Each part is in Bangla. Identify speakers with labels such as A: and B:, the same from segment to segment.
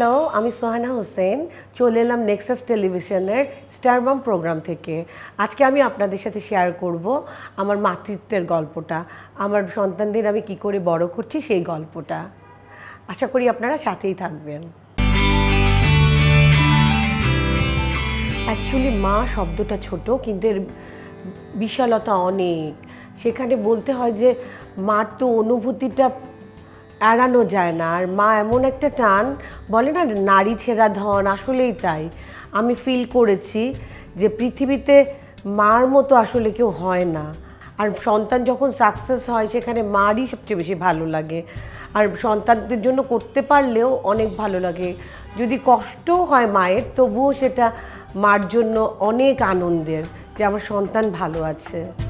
A: হ্যালো আমি সোহানা হোসেন। চলে এলাম নেক্সাস টেলিভিশনের স্টারবাম প্রোগ্রাম থেকে। আজকে আমি আপনাদের সাথে শেয়ার করব আমার মাতৃত্বের গল্পটা। আমার সন্তানদের আমি কি করে বড় করছি সেই গল্পটা। আশা করি আপনারা সাথেই থাকবেন। অ্যাকচুয়ালি মা শব্দটা ছোট, কিন্তু এর বিশালতা অনেক। সেখানে বলতে হয় যে, মার তো অনুভূতিটা এড়ানো যায় না। আর মা এমন একটা টান, বলে না নারী ছেঁড়া ধন, আসলেই তাই। আমি ফিল করেছি যে পৃথিবীতে মার মতো আসলে কেউ হয় না। আর সন্তান যখন সাকসেস হয়, সেখানে মারই সবচেয়ে বেশি ভালো লাগে। আর সন্তানদের জন্য করতে পারলেও অনেক ভালো লাগে। যদি কষ্টও হয় মায়ের, তবুও সেটা মার জন্য অনেক আনন্দের যে আমার সন্তান ভালো আছে।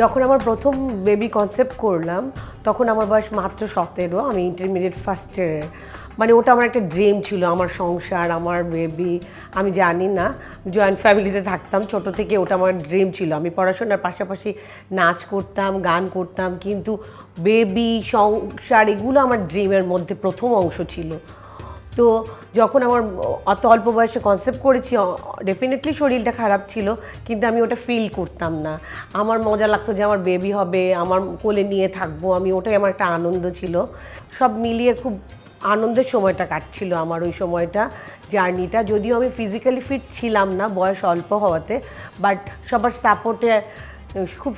A: যখন আমার প্রথম বেবি কনসেপ্ট করলাম, তখন আমার বয়স মাত্র সতেরো, আমি ইন্টারমিডিয়েট ফার্স্ট ইয়ারে মানে ওটা আমার একটা ড্রিম ছিল, আমার সংসার, আমার বেবি আমি জানি না জয়েন্ট ফ্যামিলিতে থাকতাম, ছোট থেকে ওটা আমার ড্রিম ছিল। আমি পড়াশোনার পাশাপাশি নাচ করতাম, গান করতাম, কিন্তু বেবি সংসার, এগুলো আমার ড্রিমের মধ্যে প্রথম অংশ ছিল। তো যখন আমার অত অল্প বয়সে কনসেপ্ট করেছি ডেফিনেটলি শরীরটা খারাপ ছিল, কিন্তু আমি ওটা ফিল করতাম না। আমার মজা লাগতো যে আমার বেবি হবে, আমার কোলে নিয়ে থাকব, আমি ওটাই আমার একটা আনন্দ ছিল। সব মিলিয়ে খুব আনন্দের সময়টা কাটছিল আমার ওই সময়টা, জার্নিটা। যদিও আমি ফিজিক্যালি ফিট ছিলাম না বয়স অল্প হওয়াতে বাট সবার সাপোর্টে খুব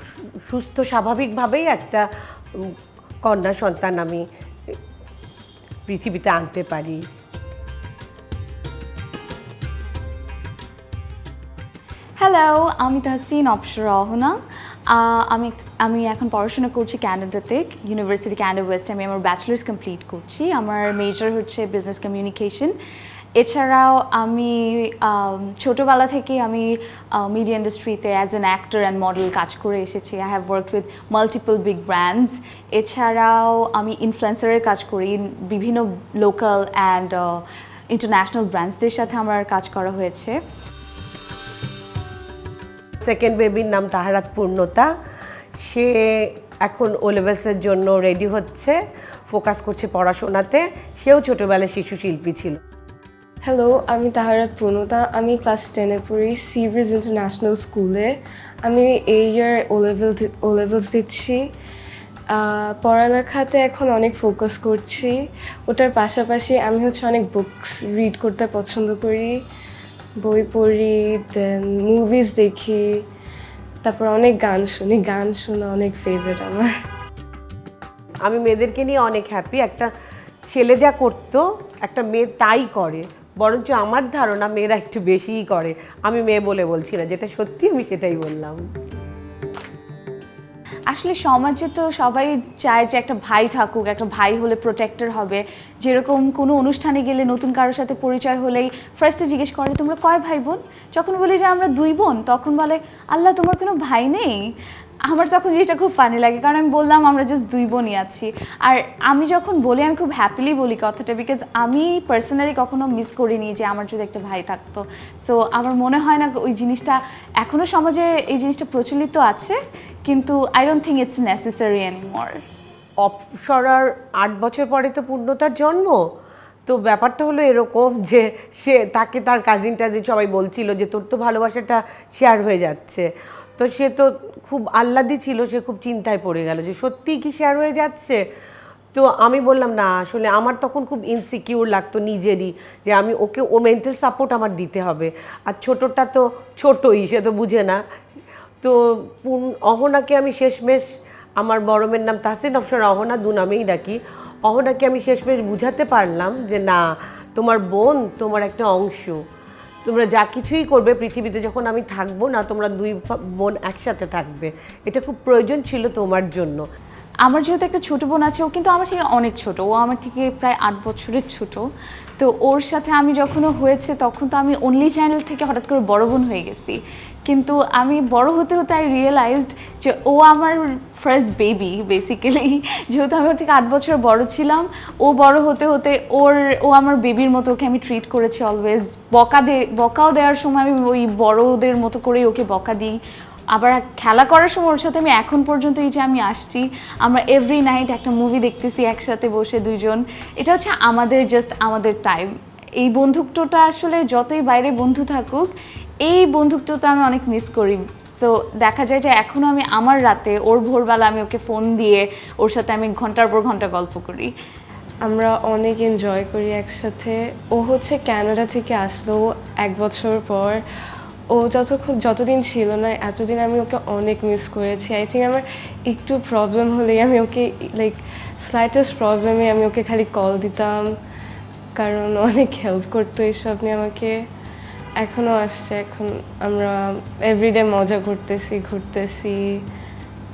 A: সুস্থ স্বাভাবিকভাবেই একটা কন্যা সন্তান আমি পৃথিবীতে আনতে পারি।
B: হ্যালো আমি তাহসিন অপসরা আহ, আমি আমি এখন পড়াশোনা করছি ক্যানাডাতে ইউনিভার্সিটি ক্যানাডা ওয়েস্ট আমি আমার ব্যাচেলার্স কমপ্লিট করছি। আমার মেজর হচ্ছে বিজনেস কমিউনিকেশন এছাড়াও আম, ছোটোবেলা থেকে আমি মিডিয়া ইন্ডাস্ট্রিতে as an actor and model কাজ করে এসেছি। I have work with multiple big brands এছাড়াও আমি ইনফ্লুয়েন্সারের কাজ করি। বিভিন্ন লোকাল অ্যান্ড ইন্টারন্যাশনাল ব্র্যান্ডসদের সাথে আমার কাজ করা হয়েছে।
A: সেকেন্ড বেবির নাম তাহারাত পূর্ণতা। সে এখন ওলেভেলসের জন্য রেডি হচ্ছে ফোকাস করছে পড়াশোনাতে। সেও ছোটোবেলায় শিশু শিল্পী ছিল।
C: হ্যালো আমি তাহারাত পূর্ণতা। আমি ক্লাস টেনে পড়ি সি ব্রিজ ইন্টারন্যাশনাল স্কুলে আমি এই ইয়ার ও লেভেল ও লেভেলস দিচ্ছি পড়ালেখাতে এখন অনেক ফোকাস করছি। ওটার পাশাপাশি আমি হচ্ছে অনেক বুকস রিড করতে পছন্দ করি। বই পড়ি দেন মুভিজ দেখি, তারপর অনেক গান শুনি। গান শোনা অনেক ফেভারিট আমার।
A: আমি মেয়েদেরকে নিয়ে অনেক হ্যাপি একটা ছেলে যা করতো, একটা মেয়ে তাই করে। বরঞ্চ আমার ধারণা মেয়েরা একটু বেশিই করে। আমি মেয়ে বলে বলছি না। যেটা সত্যি আমি সেটাই বললাম।
B: আসলে সমাজে তো সবাই চায় যে একটা ভাই থাকুক, একটা ভাই হলে প্রোটেক্টর হবে। যেরকম কোনো অনুষ্ঠানে গেলে নতুন কারোর সাথে পরিচয় হলেই ফার্স্টে জিজ্ঞেস করে, তোমরা কয় ভাই বোন? যখন বলি যে, আমরা দুই বোন। তখন বলে, আল্লাহ, তোমার কোনো ভাই নেই? আমার তখন জিনিসটা খুব ফানি লাগে, কারণ আমি বললাম আমরা জাস্ট দুই বোনই আছি। আর আমি যখন বলি, আমি খুব হ্যাপিলি বলি কথাটা বিকজ আমি পার্সোনালি কখনো মিস করিনি যে আমার যদি একটা ভাই থাকতো। সো আমার মনে হয় না ওই জিনিসটা এখনও সমাজে এই জিনিসটা প্রচলিত আছে, কিন্তু I don't think it's necessary anymore
A: অপসরার আট বছর পরে তো পূর্ণতার জন্ম, তো ব্যাপারটা হলো এরকম যে সে, তাকে তার কাজিনটা যে সবাই বলছিল যে তোর তো ভালোবাসাটা শেয়ার হয়ে যাচ্ছে। তো সে তো খুব আহ্লাদি ছিল, সে খুব চিন্তায় পড়ে গেল যে সত্যিই কি শেয়ার হয়ে যাচ্ছে? তো আমি বললাম, না, আসলে আমার তখন খুব ইনসিকিউর লাগতো নিজেরই যে আমি ওকে, ও মেন্টাল সাপোর্ট আমার দিতে হবে। আর ছোটোটা তো ছোটোই, সে তো বুঝে না। তো অহনাকে আমি শেষমেশ, আমার বড় মেয়ের নাম তাহসিন অফসর অহনা দু নামেই ডাকি, অহনাকে আমি শেষমেশ বুঝাতে পারলাম যে, না, তোমার বোন তোমার একটা অংশ। তোমরা যা কিছুই করবে পৃথিবীতে যখন আমি থাকব না, তোমরা দুই বোন একসাথে থাকবে। এটা খুব প্রয়োজন ছিল তোমার জন্য।
B: আমার যেহেতু একটা ছোট বোন আছে, ও কিন্তু আমার থেকে অনেক ছোট। ও আমার থেকে প্রায় আট বছরের ছোট। তো ওর সাথে আমি যখনও হয়েছে, তখন তো আমি অনলি চ্যানেল থেকে হঠাৎ করে বড় বোন হয়ে গেছি। কিন্তু আমি বড় হতে হতে আই রিয়েলাইজড যে ও আমার ফার্স্ট বেবি বেসিক্যালি যেহেতু আমি ওর থেকে আট বছর বড় ছিলাম, ও বড় হতে হতে ওর, ও আমার বেবির মতো ওকে আমি ট্রিট করেছি অলওয়েজ বকা দে, বকাও দেওয়ার সময় আমি ওই বড়দের মতো করেই ওকে বকা দিই। আবার খেলা করার সময় ওর সাথে আমি এখন পর্যন্ত এই যে আমি আসছি, আমরা এভরি নাইট একটা মুভি দেখতেছি একসাথে বসে দুজন এটা হচ্ছে আমাদের জাস্ট আমাদের টাইম এই বন্ধুত্বটা আসলে যতই বাইরে বন্ধু থাকুক, এই বন্ধুত্বটা আমি অনেক মিস করি। তো দেখা যায় যে এখনও আমি আমার রাতে, ওর ভোরবেলা আমি ওকে ফোন দিয়ে ওর সাথে আমি ঘণ্টার পর ঘণ্টা গল্প করি।
C: আমরা অনেক এনজয় করি একসাথে। ও হচ্ছে ক্যানাডা থেকে আসলো এক বছর পর। ও যতক্ষণ, যতদিন ছিল না, এতদিন আমি ওকে অনেক মিস করেছি। আই থিঙ্ক আমার একটু প্রবলেম হলেই আমি ওকে লাইক স্লাইটেস্ট প্রবলেমে আমি ওকে খালি কল দিতাম। কারণ অনেক হেল্প করতো এইসব নিয়ে আমাকে। এখনও আসছে, এখন আমরা এভরিডে মজা করতেছি, ঘুরতেছি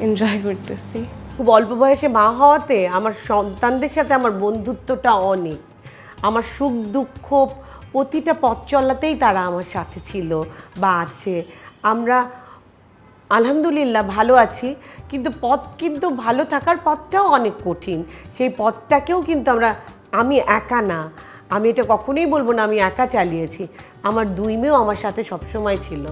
C: এনজয় করতেছি।
A: খুব অল্প বয়সে মা হওয়াতে আমার সন্তানদের সাথে আমার বন্ধুত্বটা অনেক। আমার সুখ দুঃখ প্রতিটা পথ চলাতেই তারা আমার সাথে ছিল বা আছে। আমরা আলহামদুলিল্লাহ ভালো আছি, কিন্তু পথ কিন্তু ভালো থাকার পথটাও অনেক কঠিন। সেই পথটাকেও কিন্তু আমরা, আমি একা না। আমি এটা কখনোই বলব না, আমি একা চালিয়েছি। আমার দুই মেয়েও আমার সাথে সবসময় ছিল।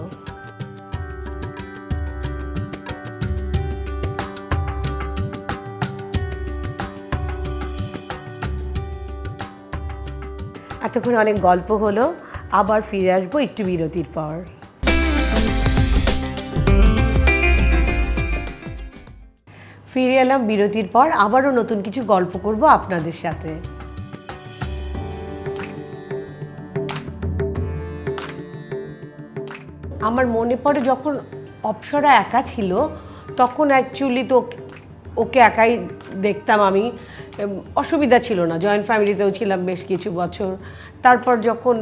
A: এতক্ষণ অনেক গল্প হলো, আবার ফিরে আসব একটু বিরতির পর। ফিরে এলাম বিরতির পর, আবারও নতুন কিছু গল্প করব আপনাদের সাথে। আমার মনে পড়ে যখন অপসরা একা ছিল, তখন অ্যাকচুয়ালি তো ওকে- একাই দেখতাম আমি। অসুবিধা ছিল না। জয়েন্ট ফ্যামিলিতেও ছিলাম বেশ কিছু বছর। তারপর যখন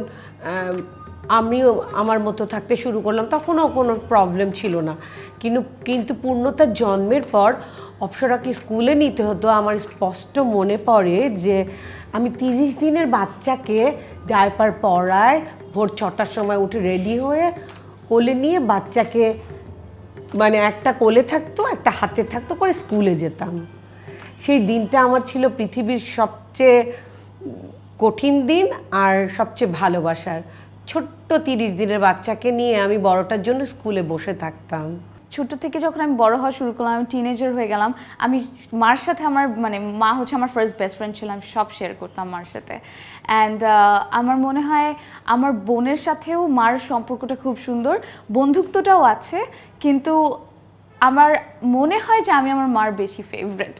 A: আমিও আমার মতো থাকতে শুরু করলাম, তখনও কোনো প্রবলেম ছিল না। কিন্তু কিন্তু পূর্ণতার জন্মের পর অপসরাকে স্কুলে নিতে হতো। আমার স্পষ্ট মনে পড়ে যে, আমি তিরিশ দিনের বাচ্চাকে ডায়পার পরায় ভোর ছটার সময় উঠে রেডি হয়ে কোলে নিয়ে বাচ্চাকে মানে একটা কোলে থাকতো, একটা হাতে থাকতো করে স্কুলে যেতাম। সেই দিনটা আমার ছিল পৃথিবীর সবচেয়ে কঠিন দিন আর সবচেয়ে ভালোবাসার। ছোট্ট তিরিশ দিনের বাচ্চাকে নিয়ে আমি বড়টার জন্য স্কুলে বসে থাকতাম।
B: ছোট থেকে যখন আমি বড় হওয়া শুরু করলাম, আমি টিনেজার হয়ে গেলাম, আমি মার সাথে আমার মানে মা হচ্ছে আমার ফার্স্ট বেস্ট ফ্রেন্ড ছিল, আমি সব শেয়ার করতাম মার সাথে। অ্যান্ড আমার মনে হয় আমার বোনের সাথেও মার সম্পর্কটা খুব সুন্দর, বন্ধুত্বটাও আছে, কিন্তু আমার মনে হয় যে আমি আমার মার বেশি ফেভারেট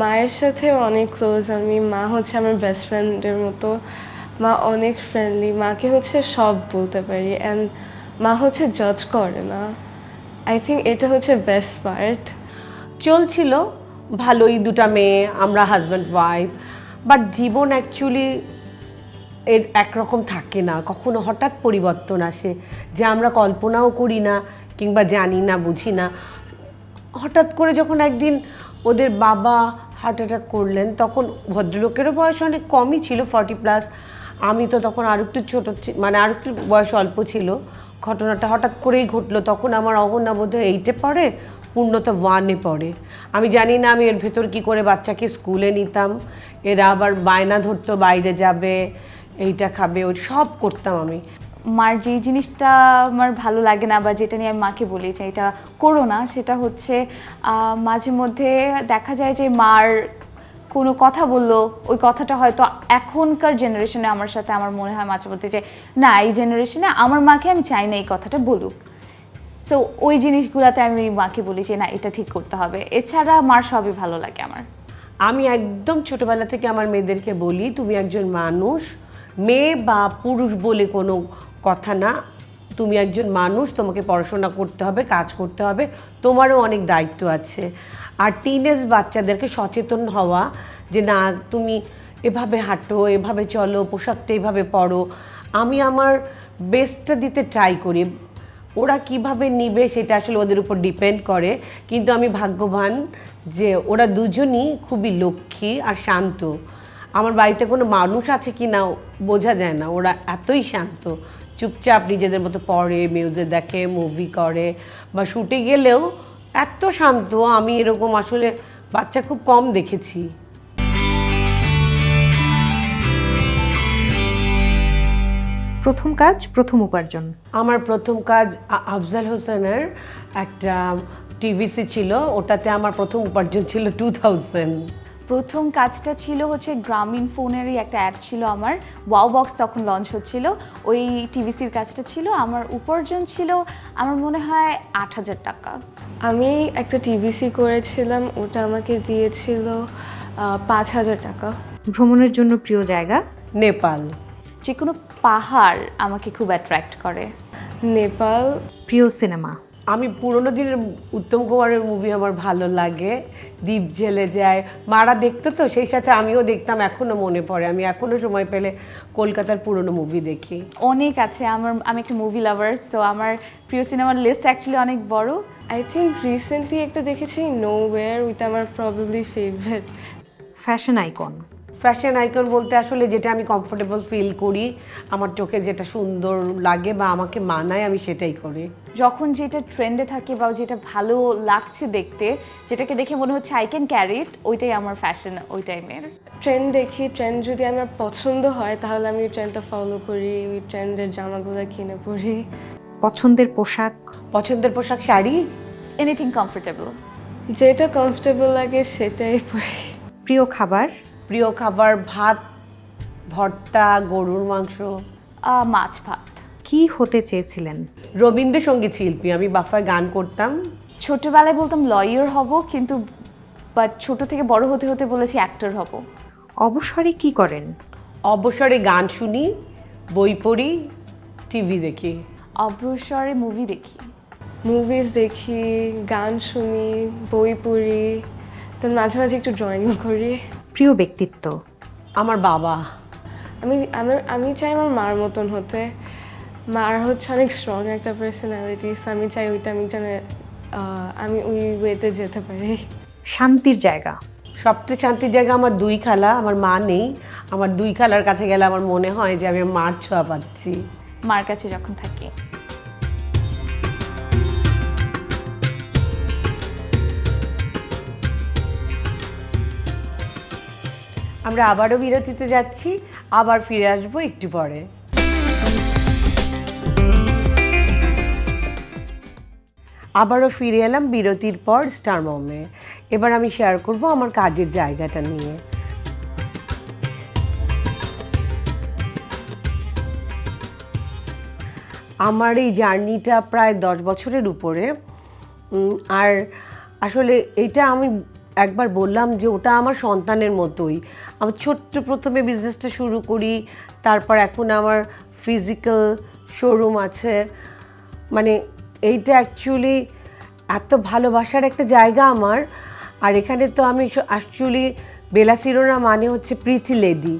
C: মায়ের সাথে অনেক ক্লোজ আমি, মা হচ্ছে আমার বেস্ট ফ্রেন্ডের মতো। মা অনেক ফ্রেন্ডলি মাকে হচ্ছে সব বলতে পারি। অ্যান্ড মা হচ্ছে জজ করে না। আই থিঙ্ক এটা হচ্ছে বেস্ট পার্ট
A: চলছিল, ভালোই দুটা মেয়ে, আমরা হাজব্যান্ড ওয়াইফ বাট জীবন অ্যাকচুয়ালি এর একরকম থাকে না। কখনো হঠাৎ পরিবর্তন আসে যে আমরা কল্পনাও করি না কিংবা জানি না, বুঝি না। হঠাৎ করে যখন একদিন ওদের বাবা হার্ট অ্যাটাক করলেন, তখন ভদ্রলোকেরও বয়স অনেক কমই ছিল ফর্টি প্লাস আমি তো তখন আর একটু ছোটো মানে আর একটু বয়স অল্প ছিল। ঘটনাটা হঠাৎ করেই ঘটলো, তখন আমার অহনা বোধ এইটে পড়ে, পূর্ণতা ওয়ানে পড়ে। আমি জানি না আমি এর ভেতর কি করে বাচ্চাকে স্কুলে নিতাম, এরা আবার বায়না ধরতো বাইরে যাবে, এইটা খাবে, ওই সব করতাম আমি।
B: মার যেই জিনিসটা আমার ভালো লাগে না বা যেটা নিয়ে আমি মাকে বলি যে এটা করো না, সেটা হচ্ছে মাঝে মধ্যে দেখা যায় যে মার কোনো কথা বলল, ওই কথাটা হয়তো এখনকার জেনারেশনে আমার সাথে আমার মনে হয় মাঝে মধ্যে যে, না, এই জেনারেশনে আমার মাকে আমি চাই না এই কথাটা বলুক। সো ওই জিনিসগুলোতে আমি মাকে বলি যে, না, এটা ঠিক করতে হবে। এছাড়া মার সবই ভালো লাগে আমার।
A: আমি একদম ছোটবেলা থেকে আমার মেয়েদেরকে বলি, তুমি একজন মানুষ, মেয়ে বা পুরুষ বলে কোনো কথা না, তুমি একজন মানুষ, তোমাকে পড়াশোনা করতে হবে, কাজ করতে হবে, তোমারও অনেক দায়িত্ব আছে। আর টিনেজ বাচ্চাদেরকে সচেতন হওয়া, যে না, তুমি এভাবে হাঁটো, এভাবে চলো, পোশাকটা এভাবে পরো, আমি আমার বেস্টটা দিতে ট্রাই করি। ওরা কীভাবে নিবে সেটা আসলে ওদের উপর ডিপেন্ড করে, কিন্তু আমি ভাগ্যবান যে ওরা দুজনই খুবই লক্ষ্মী আর শান্ত। আমার বাড়িতে কোনো মানুষ আছে কি না বোঝা যায় না, ওরা এতই শান্ত। চুপচাপ নিজেদের মতো পড়ে মিউজিক দেখে মুভি করে বা শুটে গেলেও এত শান্ত আমি এরকম আসলে বাচ্চা খুব কম দেখেছি।
D: প্রথম কাজ প্রথম উপার্জন।
A: আমার প্রথম কাজ আফজাল হোসেনের একটা টিভিসি ছিল ওটাতে আমার প্রথম উপার্জন ছিল টু থাউজেন্ড
B: প্রথম কাজটা ছিল হচ্ছে গ্রামীণ ফোনেরই একটা অ্যাড ছিল আমার। ওয়াও বক্স তখন লঞ্চ হচ্ছিল। ওই টিভিসির কাজটা ছিল। আমার উপার্জন ছিল আমার মনে হয় আট হাজার টাকা।
C: আমি একটা টিভিসি করেছিলাম। ওটা আমাকে দিয়েছিল পাঁচ হাজার টাকা।
D: ভ্রমণের জন্য প্রিয় জায়গা?
A: নেপাল।
B: যে কোনো পাহাড় আমাকে খুব অ্যাট্রাক্ট করে।
C: নেপাল।
D: প্রিয় সিনেমা?
A: আমি পুরোনো দিনের উত্তম কুমারের মুভি আমার ভালো লাগে। দ্বীপ জেলে যায়। মারা দেখতো তো সেই সাথে আমিও দেখতাম এখনও মনে পড়ে। আমি এখনও সময় পেলে কলকাতার পুরনো মুভি দেখি।
B: অনেক আছে। আমার আমি একটা মুভি লাভার্স তো আমার প্রিয় সিনেমার লিস্ট অ্যাকচুয়ালি অনেক বড়।
C: আই থিঙ্ক রিসেন্টলি একটা দেখেছি নো ওয়ের ওইটা আমার probably favourite
D: fashion icon
A: fashion icon বলতে আসলে যেটা আমি কমফোর্টেবল ফিল করি আমার চোখে যেটা সুন্দর লাগে বা আমাকে মানায় আমি সেটাই করি।
B: যখন যেটা ট্রেন্ডে থাকে বা যেটা ভালো লাগছে দেখতে যেটাকে দেখে মনে হচ্ছে আই ক্যান ক্যারি ইট ওইটাই আমার ফ্যাশন ওই টাইমের
C: ট্রেন্ড দেখি ট্রেন্ড যদি আমার পছন্দ হয় তাহলে আমি ট্রেন্ডটা ফলো করি ওই ট্রেন্ডের জামাগুলো কিনে পরি।
D: পছন্দের পোশাক?
A: পছন্দের পোশাক শাড়ি?
B: এনিথিং কমফোর্টেবল
C: যেটা কমফোর্টেবল লাগে সেটাই পরি।
D: প্রিয় খাবার?
A: প্রিয় খাবার ভাত ভর্তা গরুর মাংস?
B: মাছ ভাত।
D: কি হতে চেয়েছিলেন?
A: রবীন্দ্রসঙ্গীত শিল্পী আমি বাফায় গান করতাম।
B: ছোটবেলায় বলতাম লয়ার হব কিন্তু বাট ছোট থেকে বড় হতে হতে বলেছি অ্যাক্টর হব
D: অবসরে কি করেন?
A: অবসরে গান শুনি বই পড়ি টিভি দেখি।
B: অবসরে মুভি দেখি?
C: মুভিজ দেখি গান শুনি বই পড়ি তো মাঝে মাঝে একটু ড্রয়িংও করি।
D: প্রিয় ব্যক্তিত্ব?
A: আমার বাবা।
C: আমি আমি আমি চাই আমার মার মতন হতে। মার হচ্ছে অনেক স্ট্রং একটা পার্সোনালিটি আমি চাই ওইটা আমি যেন আমি ওই ওয়েতে যেতে পারি।
D: শান্তির জায়গা?
A: সবচেয়ে শান্তির জায়গা আমার দুই খালা আমার মা নেই। আমার দুই খালার কাছে গেলে আমার মনে হয় যে আমি মার ছোঁয়া পাচ্ছি।
B: মার কাছে যখন থাকি।
A: আমরা আবারও বিরতিতে যাচ্ছি, আবার ফিরে আসব একটু পরে। আবারও ফিরে এলাম বিরতির পর স্টার মমে এবার আমি শেয়ার করব আমার কাজের জায়গাটা নিয়ে। আমার এই জার্নিটা প্রায় দশ বছরের উপরে। আর আসলে এটা আমি একবার বললাম যে ওটা আমার সন্তানের মতোই। আমি ছোট্ট প্রথমে বিজনেসটা শুরু করি, তারপর এখন আমার ফিজিক্যাল শোরুম আছে। মানে এইটা অ্যাকচুয়ালি এত ভালোবাসার একটা জায়গা আমার। আর এখানে তো আমি অ্যাকচুয়ালি বেলাসিরোনা মানে হচ্ছে প্রিটি লেডি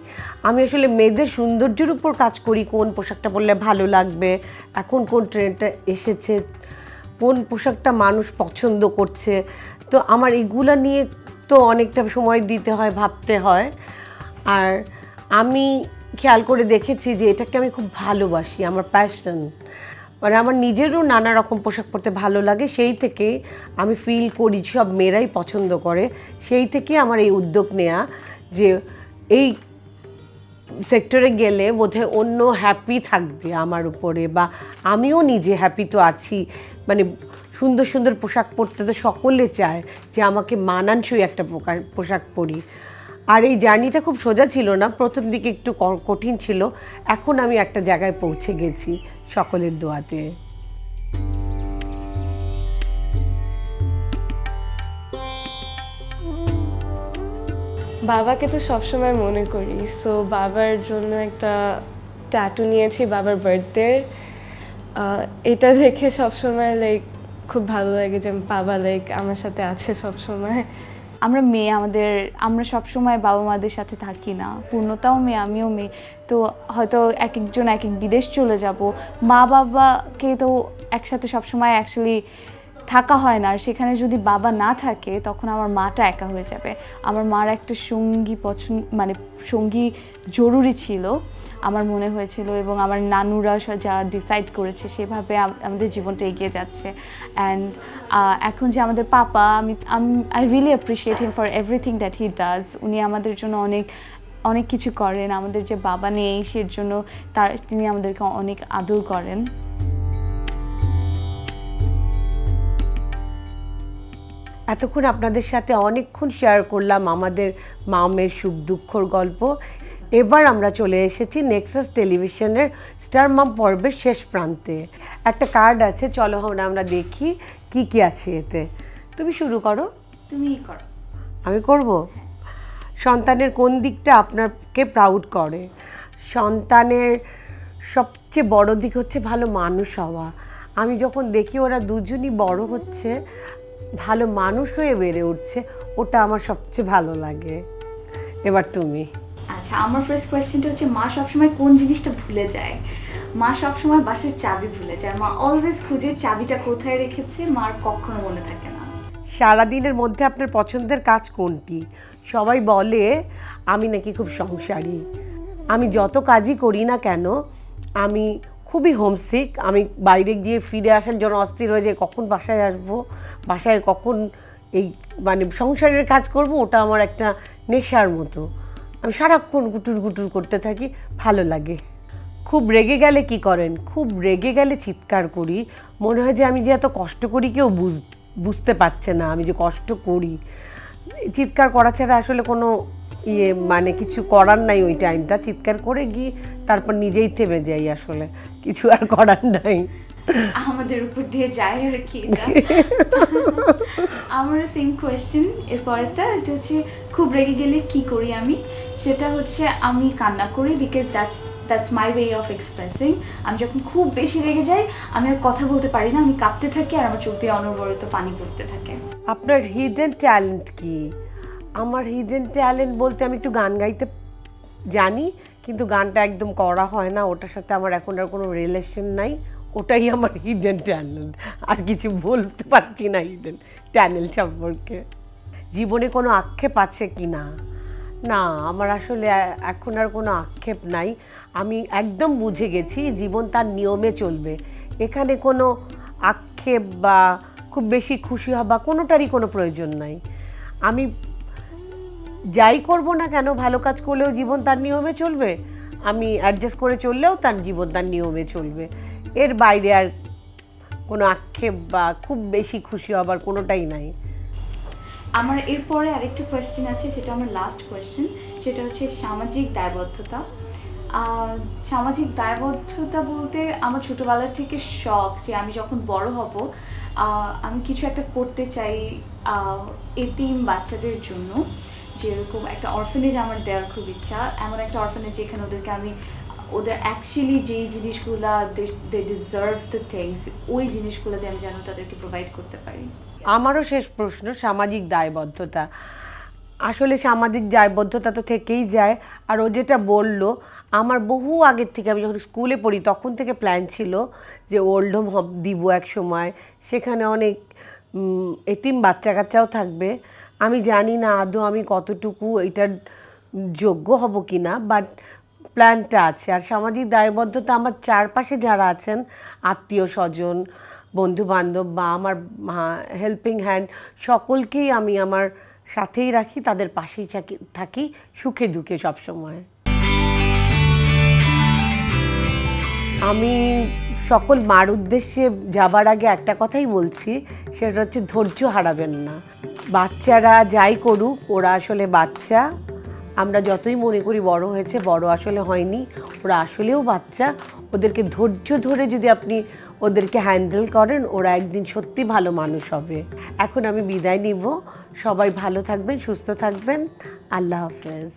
A: আমি আসলে মেয়েদের সৌন্দর্যের উপর কাজ করি, কোন পোশাকটা পরলে ভালো লাগবে, এখন কোন ট্রেন্ডটা এসেছে, কোন পোশাকটা মানুষ পছন্দ করছে। তো আমার এগুলো নিয়ে তো অনেকটা সময় দিতে হয়, ভাবতে হয়। আর আমি খেয়াল করে দেখেছি যে এটাকে আমি খুব ভালোবাসি, আমার প্যাশন মানে আমার নিজেরও নানা রকম পোশাক পরতে ভালো লাগে, সেই থেকে আমি ফিল করি সব মেয়েরাই পছন্দ করে। সেই থেকে আমার এই উদ্যোগ নেওয়া যে এই সেক্টরে গেলে বোধহয় অন্য হ্যাপি থাকবে আমার উপরে বা আমিও নিজে হ্যাপি তো আছি। মানে সুন্দর সুন্দর পোশাক পরতে তো সকলে চায় যে আমাকে মানানসই একটা পোশাক পরি। আর এই জার্নিটা খুব সোজা ছিল না, প্রথম দিকে একটু কঠিন ছিল। এখন আমি একটা জায়গায় পৌঁছে গেছি সকলের দোয়াতে।
C: বাবাকে তো সবসময় মনে করি। সো বাবার জন্য একটা ট্যাটু নিয়েছি বাবার বার্থডে এটা দেখে সবসময় লাইক খুব ভালো লাগে যে বাবা লাইক আমার সাথে আছে সবসময়।
B: আমরা মেয়ে, আমাদের, আমরা সব সময় বাবা মাদের সাথে থাকি না। পূর্ণতাও মেয়ে, আমিও মেয়ে। তো হয়তো এক একজন এক এক বিদেশ চলে যাব। মা বাবাকে তো একসাথে সব সময় অ্যাকচুয়ালি থাকা হয় না। আর সেখানে যদি বাবা না থাকে, তখন আমার মাটা একা হয়ে যাবে। আমার মার একটা সঙ্গী পছন্দ মানে সঙ্গী জরুরি ছিল। আমার মনে হয়েছিল এবং আমার নানুরা যা ডিসাইড করেছে সেভাবে আমাদের জীবনটা এগিয়ে যাচ্ছে। অ্যান্ড এখন যে আমাদের পাপা, আমি I really appreciate him for everything that he does উনি আমাদের জন্য অনেক অনেক কিছু করেন। আমাদের যে বাবা নেই সের জন্য তার, তিনি আমাদেরকে অনেক আদর করেন।
A: এতক্ষণ আপনাদের সাথে অনেকক্ষণ শেয়ার করলাম আমাদের মামের সুখ দুঃখর গল্প। এবার আমরা চলে এসেছি নেক্সাস টেলিভিশনের স্টার মাম পর্বের শেষ প্রান্তে। একটা কার্ড আছে চলো আমরা আমরা দেখি কি কি আছে এতে। তুমি শুরু করো।
B: তুমি করো।
A: আমি করব? সন্তানের কোন দিকটা আপনাকে প্রাউড করে? সন্তানের সবচেয়ে বড় দিক হচ্ছে ভালো মানুষ হওয়া। আমি যখন দেখি ওরা দুজনই বড় হচ্ছে ভালো মানুষ হয়ে বেড়ে উঠছে ওটা আমার সবচেয়ে ভালো লাগে। এবার তুমি।
B: আচ্ছা আমার ফার্স্ট কোয়েশ্চেনটা হচ্ছে, মা সবসময় কোন জিনিসটা ভুলে যায়? মা সবসময় বাসার চাবি ভুলে যায়। মা অলওয়েজ খুঁজে চাবিটা কোথায় রেখেছে, মার কখনো মনে থাকে না।
A: সারাদিনের মধ্যে আপনার পছন্দের কাজ কোনটি? সবাই বলে, আমি নাকি খুব সংসারী। আমি যত কাজই করি না কেন, আমি খুবই হোমসিক আমি বাইরে গিয়ে ফিরে আসার জন্য অস্থির হয়ে যায় কখন বাসায় আসব? বাসায় কখন এই মানে সংসারের কাজ করব? ওটা আমার একটা নেশার মতো। আমি সারাক্ষণ গুটুর গুটুর করতে থাকি, ভালো লাগে। খুব রেগে গেলে কি করেন? খুব রেগে গেলে চিৎকার করি। মনে হয় যে আমি যে এত কষ্ট করি কেউ বুঝ, বুঝতে পারছে না, আমি যে কষ্ট করি। চিৎকার করা ছাড়া আসলে কোনো ইয়ে মানে কিছু করার নাই ওই টাইমটা চিৎকার করে গিয়ে তারপর নিজেই থেমে যাই আসলে। কিছু আর করার নাই।
B: আমাদের উপর দিয়ে যায় আর কি। আমার সেম কোয়েশ্চেন এর পরেরটা এটা হচ্ছে খুব রেগে গেলে কি করি আমি? সেটা হচ্ছে আমি কান্না করি because that's that's my way of expressing আমি যখন খুব বেশি রেগে যাই, আমি আর কথা বলতে পারি না, আমি কাঁপতে থাকি আর আমার চোখ দিয়ে অনবরত পানি পড়তে থাকে।
A: আপনার হিডেন ট্যালেন্ট কি? আমার হিডেন ট্যালেন্ট বলতে আমি একটু গান গাইতে জানি, কিন্তু গানটা একদম করা হয় না, ওটার সাথে আমার এখন আর কোনো রিলেশন নাই। ওটাই আমার হিডেন ট্যালেন্ট আর কিছু বলতে পারছি না হিডেন ট্যালেন্ট সম্পর্কে। জীবনে কোনো আক্ষেপ আছে কি না? না, আমার আসলে এখন আর কোনো আক্ষেপ নাই। আমি একদম বুঝে গেছি, জীবন তার নিয়মে চলবে। এখানে কোনো আক্ষেপ বা খুব বেশি খুশি হওয়া কোনোটারই কোনো প্রয়োজন নাই। আমি যাই করব না কেন, ভালো কাজ করলেও জীবন তার নিয়মে চলবে। আমি অ্যাডজাস্ট করে চললেও তার জীবন তার নিয়মে চলবে। এর বাইরে আর কোনো আক্ষেপ বা খুব বেশি খুশি হবার কোনোটাই নাই।
B: আমার এরপরে আরেকটা কোয়েশ্চেন আছে, সেটা আমার লাস্ট কোয়েশ্চেন সেটা হচ্ছে সামাজিক দায়বদ্ধতা। সামাজিক দায়বদ্ধতা বলতে আমার ছোটবেলা থেকে শখ যে আমি যখন বড় হব আমি কিছু একটা করতে চাই এতিম বাচ্চাদের জন্য। যেরকম একটা অরফানেজ আমার দেওয়ার খুব ইচ্ছা, এমন একটা অরফানেজ যেখানে ওদেরকে আমি ওদের অ্যাকচুয়ালি যেই জিনিসগুলা দে ডিজার্ভ দ্য থিংস ওই জিনিসগুলো দিয়ে আমি যেন তাদেরকে প্রোভাইড করতে পারি।
A: আমারও শেষ প্রশ্ন, সামাজিক দায়বদ্ধতা। আসলে সামাজিক দায়বদ্ধতা তো থেকেই যায়। আর ও যেটা বলল, আমার বহু আগের থেকে আমি যখন স্কুলে পড়ি, তখন থেকে প্ল্যান ছিল যে ওল্ড হোম দিব এক সময়। সেখানে অনেক এতিম বাচ্চা কাচ্চাও থাকবে। আমি জানি না আদৌ আমি কতটুকু এটার যোগ্য হব কি না বাট প্ল্যানটা আছে। আর সামাজিক দায়বদ্ধতা আমার চারপাশে যারা আছেন, আত্মীয় স্বজন বন্ধু বান্ধব বা আমার হেল্পিং হ্যান্ড সকলকেই আমি আমার সাথেই রাখি, তাদের পাশেই থাকি- সুখে দুঃখে সবসময়। আমি সকল মার উদ্দেশ্যে যাবার আগে একটা কথাই বলছি, সেটা হচ্ছে ধৈর্য হারাবেন না। বাচ্চারা যাই করুক, ওরা আসলে বাচ্চা। আমরা যতই মনে করি বড় হয়েছে, বড় আসলে হয়নি। ওরা আসলেও বাচ্চা। ওদেরকে ধৈর্য ধরে যদি আপনি ওদেরকে হ্যান্ডেল করেন, ওরা একদিন সত্যি ভালো মানুষ হবে। এখন আমি বিদায় নিব। সবাই ভালো থাকবেন, সুস্থ থাকবেন। আল্লাহ হাফেজ।